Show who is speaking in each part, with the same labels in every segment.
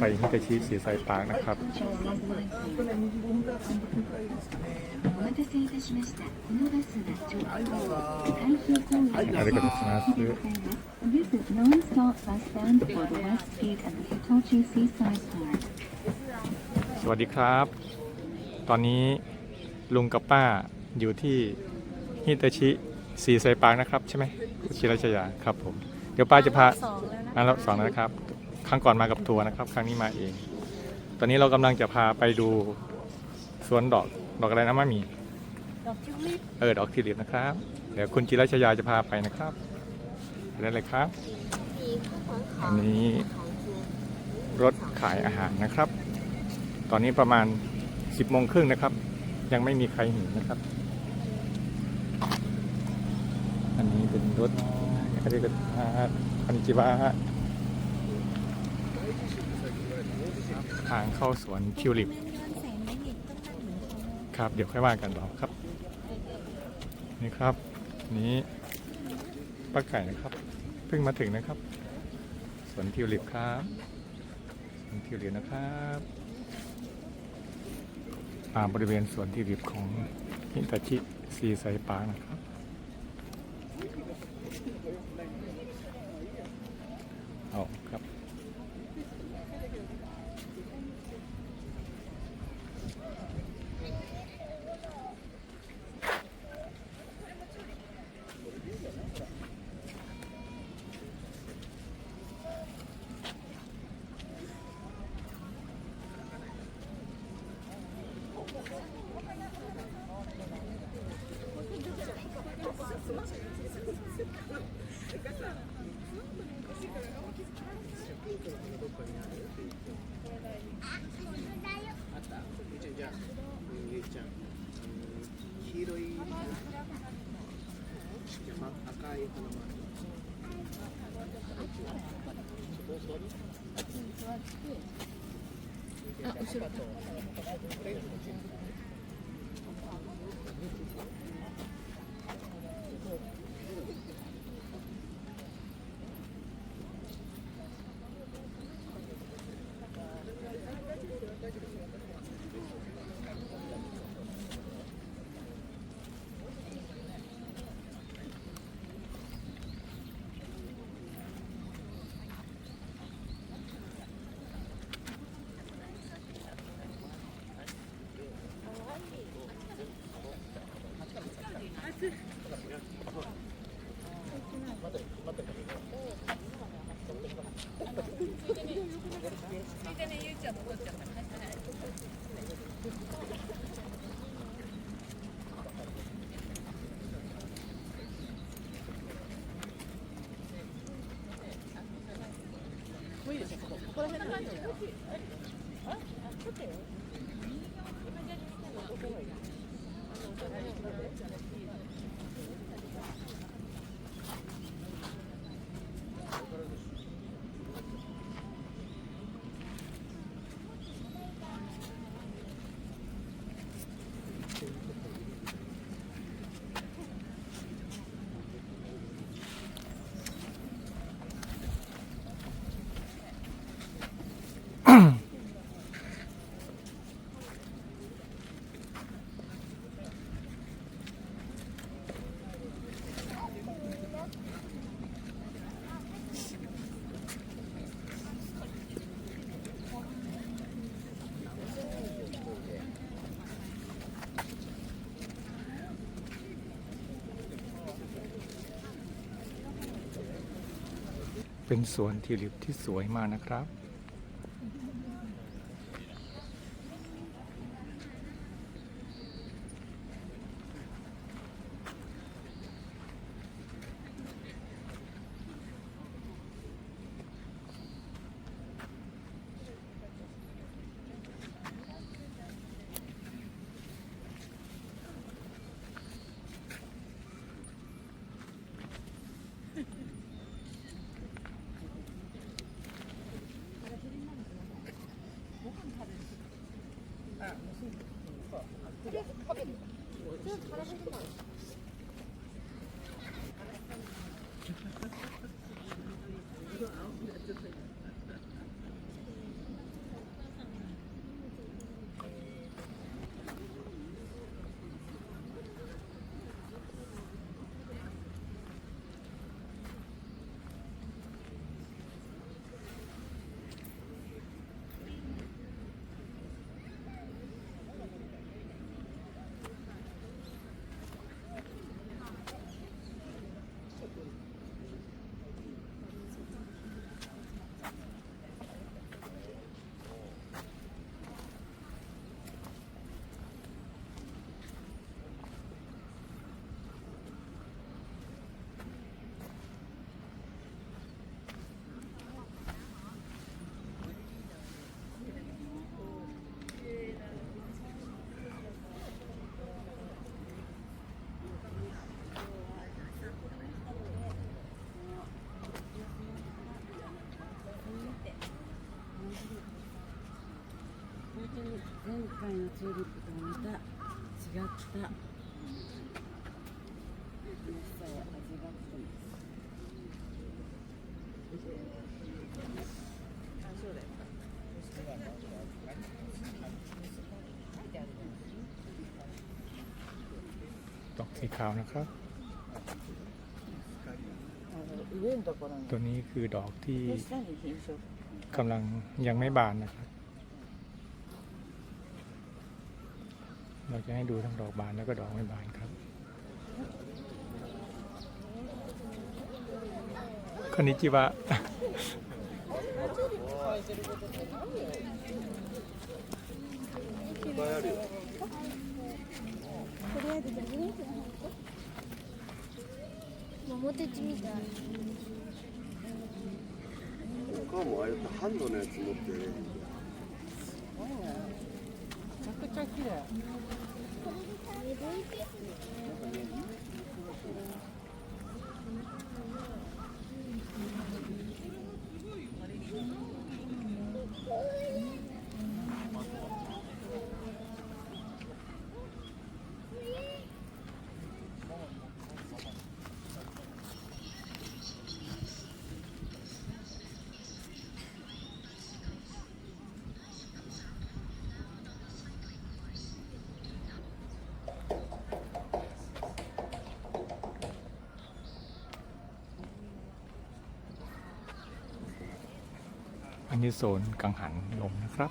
Speaker 1: ไปฮิตาชิสีไซปาร์คนะครับ
Speaker 2: お待たせいたしました。このバスは直行台風公園
Speaker 1: ありがとうございます
Speaker 2: This is non-stop bus bound for the West Gate of the Hitachi Seaside Park.
Speaker 1: สวัสดีครับ ตอนนี้ลุงกับป้าอยู่ที่ฮิตาชิสีไซปาร์คนะครับ ใช่ไหมคุณชิราชยาครับผม เดี๋ยวป้าจะพา
Speaker 3: สองแล้วนะ
Speaker 1: มาแล้วสองแล้วนะครับ ครั้งก่อนมากับทัวร์นะครับ ครั้งนี้มาเอง ตอนนี้เรากำลังจะพาไปดูสวนดอกดอกอะไรนะมะหมี
Speaker 3: ดอกทิวลิป
Speaker 1: เออดอกทิวลิปนะครับ เดี๋ยวคุณจิรัชยาจะพาไปนะครับไปได้เลยครับ อันนี้รถขายอาหารนะครับ ตอนนี้ประมาณ 10โมงครึ่งนะครับ ยังไม่มีใครเห็นนะครับ อันนี้เป็นรถอันนี้เป็นคันจิบะ ทางเข้าสวนทิวลิปครับ เดี๋ยวค่อยว่ากันต่อครับ นี่ครับ นี้ป้าไก่นะครับ เพิ่งมาถึงนะครับ สวนทิวลิปครับสวนทิวลิปนะครับอ่าบริเวณสวนทิวลิปของฮิตาชิซีไซปาร์นะครับ
Speaker 4: 黄色い赤い花もあ。あ、後ろ。
Speaker 1: เป็นสวนทิวลิปที่สวยมากนะครับ
Speaker 3: 前回のチューリップとはまた違った良さや味が来てます。
Speaker 1: ดอกสีขาวนะครับ
Speaker 3: 上のところに
Speaker 1: ตัวนี้คือดอกที่
Speaker 3: で下に品種
Speaker 1: กำลังยังไม่บานนะครับ เราจะให้ดูทั้งดอกบานแล้วก็ดอกไม่บานครับคนนี้จิวะ
Speaker 5: 桃鉄みたい
Speaker 4: お母もああやってハンドのやつ持ってね
Speaker 3: ゃ綺麗。
Speaker 1: อันนี้โซนกังหันลมนะครับ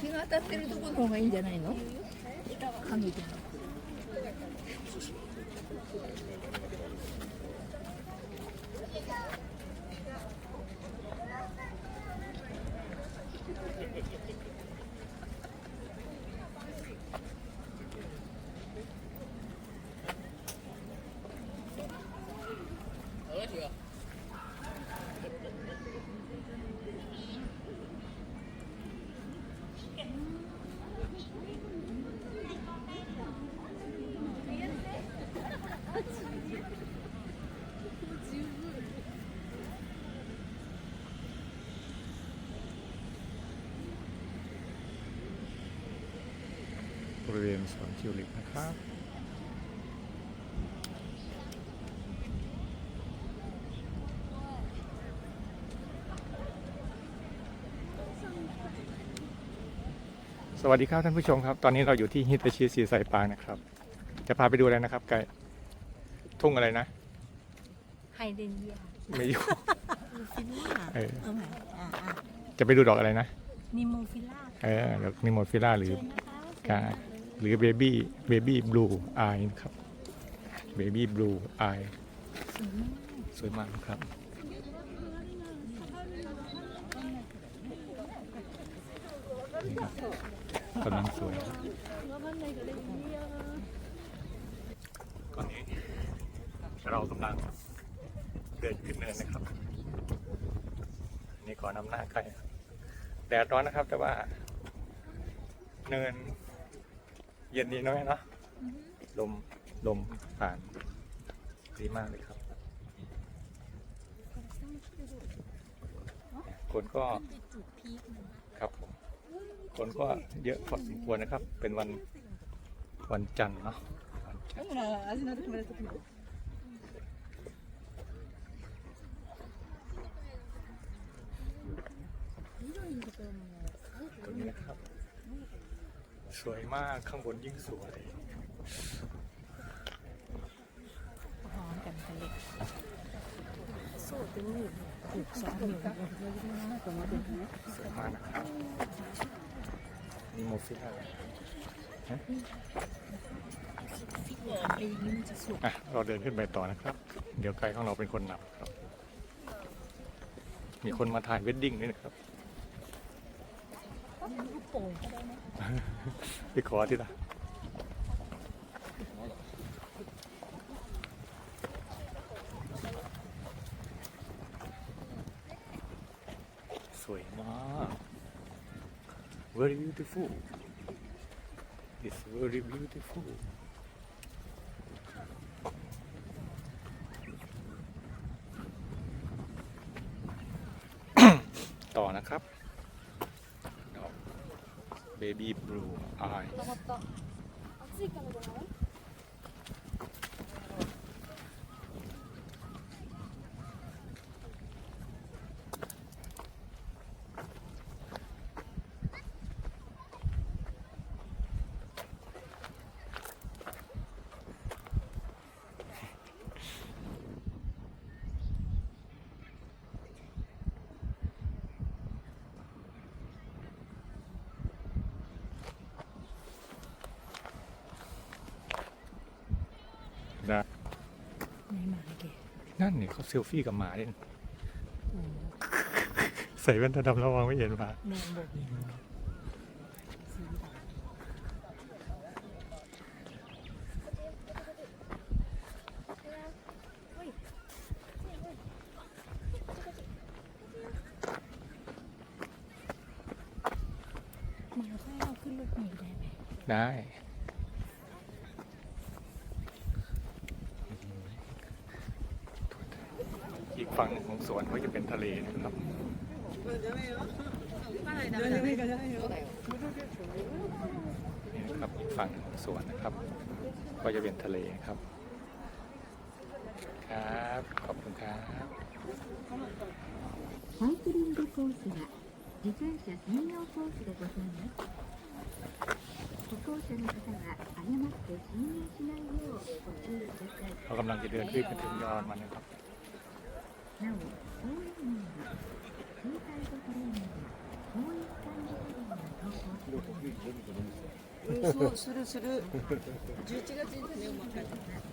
Speaker 5: 日が当たってるところの方がいいんじゃないの影で
Speaker 1: บริเวณสวนทิวลิปนะครับสวัสดีครับท่านผู้ชมครับ ตอนนี้เราอยู่ที่ฮิตาชิซีไซปาร์นะครับ จะพาไปดูอะไรนะครับไกด์ทุ่งอะไรนะ
Speaker 5: ไฮเดนเยีย
Speaker 1: ไม่อยู่เออจะไปดูดอกอะไรนะ
Speaker 5: นิโมฟิล่า
Speaker 1: เออดอกนิโมฟิล่าหรือ
Speaker 5: เชิ
Speaker 1: บบี้บลูอายนะครับเบบี้บลูอายสวยมากครับ นี่ครับกำลังสวยตอนนี้เรากำลังเดินขึ้นเนินนะครับ นี่ขอนำหน้าใกล้แดดร้อนนะครับแต่ว่าเนิน เย็นดีน้อยเนาะลมลมผ่านดีมากเลยครับ คนก็ครับผมคนก็เยอะพอสมควรนะครับ เป็นวันวันจันทร์เนาะวันจันทร์ตรงนี้นะครับ สวยมากข้างบนยิ่งสวยสวยมากนะครับนี่โมฟิล่าฮะอะเราเดินขึ้นไปต่อนะครับ เดี๋ยวไกด์ของเราเป็นคนนำครับ มีคนมาถ่ายเวดดิ้งด้วยนะครับ ไปขอที่ละ สวยมาก very beautiful it's very beautiful baby blue eye นั่
Speaker 3: น
Speaker 1: นี่เขาเซลฟี่กับหมาเนี่ยใส่แว่นตาดำระวังไม่เห็นหมา
Speaker 3: แมงบกสีดำมาค่อยเอาขึ้นรถเมล์ได้ไหม
Speaker 1: ได้ อีก ฝั่งของสวนเขาจะเป็นทะเลนะครับนี่ครับฝั่งของสวนนะครับ ก็จะเป็นทะเลครับ ครับขอบคุณครับ
Speaker 2: 自転車専用コースでございます歩行者の方は誤って進入しないようご注意ください
Speaker 1: เรากำลังจะเดินขึ้นไปถึงยอดมันะครับ
Speaker 2: なお、応援員は、インサイドトレーニング、応援管理部のが投稿されます。
Speaker 3: そうするする。
Speaker 5: 十一月に種をまかれ
Speaker 1: す。